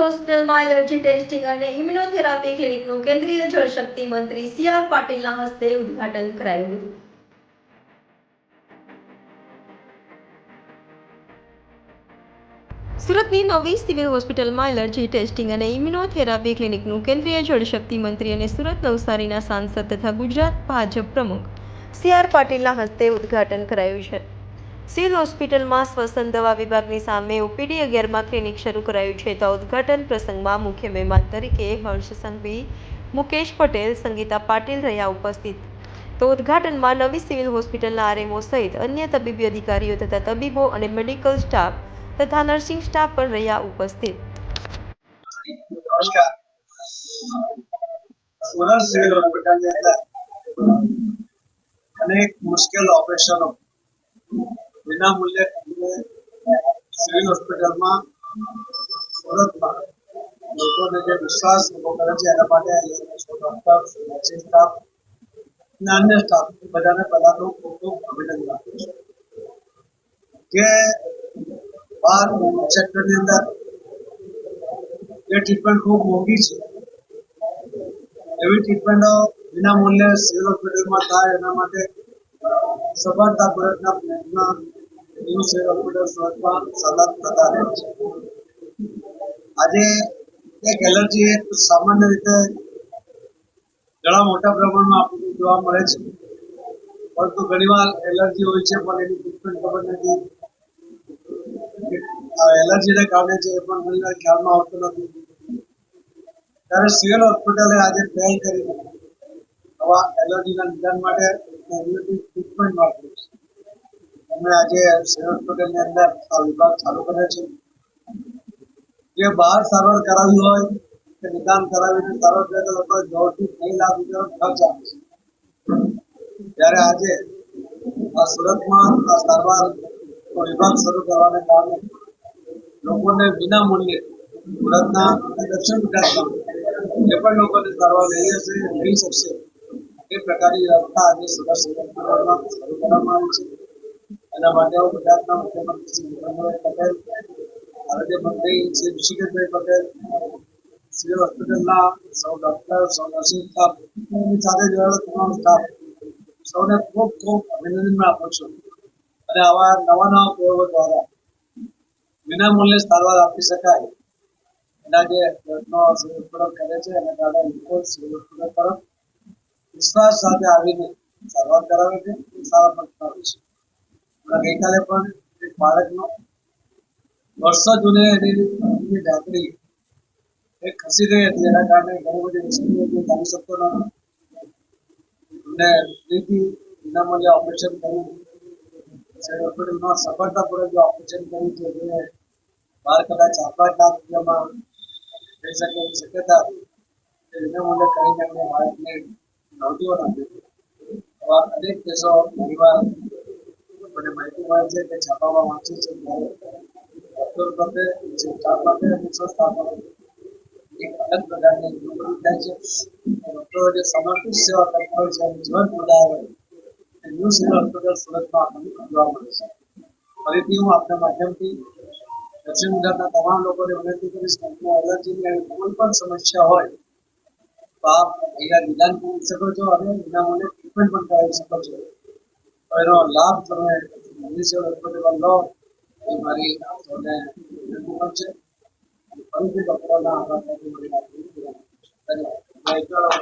હોસ્પિટલમાં allergy testing અને immunotherapy ક્લિનિકનું કેન્દ્રીય જળશક્તિ મંત્રી સી આર પાટીલના હસ્તે ઉદ્ઘાટન કરાયું સુરતની નવી સિવિલ હોસ્પિટલમાં એલર્જી ટેસ્ટિંગ અને ઇમ્યુનોથેરાપી ક્લિનિકનું કેન્દ્રીય જળશક્તિ મંત્રી અને સુરત નવસારીના સાંસદ તથા ગુજરાત ભાજપ પ્રમુખ સી આર પાટીલના હસ્તે ઉદ્ઘાટન કરાયું છે. સિવિલ હોસ્પિટલમાં શ્વસન દવા વિભાગની સામે ઓપીડી અગિયારમાં ક્લિનિક શરૂ કરાયું છે તો ઉદ્ઘાટન પ્રસંગમાં મુખ્ય મહેમાન તરીકે હર્ષ સંઘવી, મુકેશ પટેલ, સંગીતા પાટીલ રહ્યા ઉપસ્થિત. તો ઉદ્ઘાટનમાં નવી સિવિલ હોસ્પિટલના આરએમઓ સહિત અન્ય તબીબી અધિકારીઓ તથા તબીબો અને મેડિકલ સ્ટાફ તથા નર્સિંગ સ્ટાફ પણ રહ્યા ઉપસ્થિત. અનેક મુશ્કેલ ઓપરેશનો વિના સિવિલ હોસ્પિટલમાં સુરતમાં લોકોને જે વિશ્વાસ ઊભો કરે છે, એના માટે ડોક્ટર નર્સિંગ સ્ટાફ અને અન્ય સ્ટાફ બધાને બધાનું ખૂબ ખૂબ અભિનંદન આપું છું. કે બહાર સેક્ટરની અંદર જે ટ્રીટમેન્ટ ખૂબ મોંઘી છે, એવી ટ્રીટમેન્ટો વિના મૂલ્યે સિવિલ હોસ્પિટલમાં થાય એના માટે સફળતા પ્રયત્ન આજે એક એલર્જી એક સામાન્ય રીતે ઘણા મોટા પ્રમાણમાં આપણને જોવા મળે છે. પરંતુ ઘણીવાર એલર્જી હોય છે, પણ એની ટ્રીટમેન્ટ ખબર નથી. એલર્જીને કારણે છે એ પણ ઘણીવાર ખ્યાલમાં આવતો નથી. ત્યારે સિવિલ હોસ્પિટલે આજે પહેલ કરી આવા એલર્જીના નિદાન માટે ટ્રીટમેન્ટ માટે અમે આજે સિવિલ હોસ્પિટલની અંદર આ વિભાગ ચાલુ કર્યો છે. જે બહાર સારવાર કરાવી હોય, કે નિદાન કરાવીને સારવાર કરે તો લોકો દોઢથી નહીં લાખ રૂપિયાનો ખર્ચ આપે છે. ત્યારે આજે આ સુરતમાં આ સારવાર વિભાગ શરૂ કરવાને કારણે લોકોને વિના મૂલ્યે સુરતના અને દક્ષિણ ગુજરાતના જે પણ લોકોને સારવાર લઈ હશે લઈ શકશે. એ પ્રકારની વ્યવસ્થા આજે સુરત શરૂ કરવામાં આવી છે. એના માટે ગુજરાતના મુખ્યમંત્રી શ્રી ભૂપેન્દ્રભાઈ પટેલ આરોગ્ય મંત્રી શ્રી ઋષિકેશભાઈ પટેલ સિવિલ હોસ્પિટલના સૌ ડોક્ટર, સૌ નર્સિંગ સ્ટાફ સાથે જોડાયેલો તમામ સ્ટાફ, સૌને ખૂબ ખૂબ અભિનંદન આપું છું. અને આવા નવા નવા પ્રયોગો દ્વારા વિના મૂલ્યે સારવાર આપી શકાય. એના જે પ્રયત્નો સિવિલ હોસ્પિટલ કરે છે અને દાદા લોકો સિવિલ હોસ્પિટલ તરફ વિશ્વાસ સાથે આવીને સારવાર કરાવે છે. સારા કરાવે છે. ગઈકાલે પણ એક બાળકનો વર્ષો જૂને એની એની ઢાંકણી એ ખસી ગઈ હતી એના કારણે ઘણી બધી મુશ્કેલીઓ ચાલી શકતો ન અને ફરીથી વિનામૂલ્યે ઓપરેશન કર્યું હોસ્પિટલમાં સફળતાપૂર્વક જે ઓપરેશન કર્યું છે જે બાર કદાચ આપણા લાખ રૂપિયામાં થઈ શકે એવી શક્યતા હતી. વિનામૂલ્યે કરીને એમને બાળકને નવજીવન નાખ્યું આવા અનેક કેસો ઘણીવાર માહિતી કે છાપામાં વાંચે છે ડૉક્ટર એક અલગ પ્રકારની થાય છે ડૉક્ટરો સમર્પિત સેવા કરતા હોય છે સુરતમાં આપણને જોવા ફરીથી હું આપના માધ્યમથી દક્ષિણ ગુજરાતના તમામ લોકોને વિનંતી કરીશ કે તમને એલર્જીની આવી કોઈ પણ સમસ્યા હોય તો આપ અહીંયા નિદાન કરી શકો છો અને વિનામૂલ્યે ટ્રીટમેન્ટ પણ કરાવી શકો છો. એનો લાભ તમે ન્યૂ સિવિલ હોસ્પિટલમાં લો એ મારી સૌને વિનંતી પણ છે ફરીથી ડૉક્ટરોના આભાર ધન્યવાદ ધન્યવાદ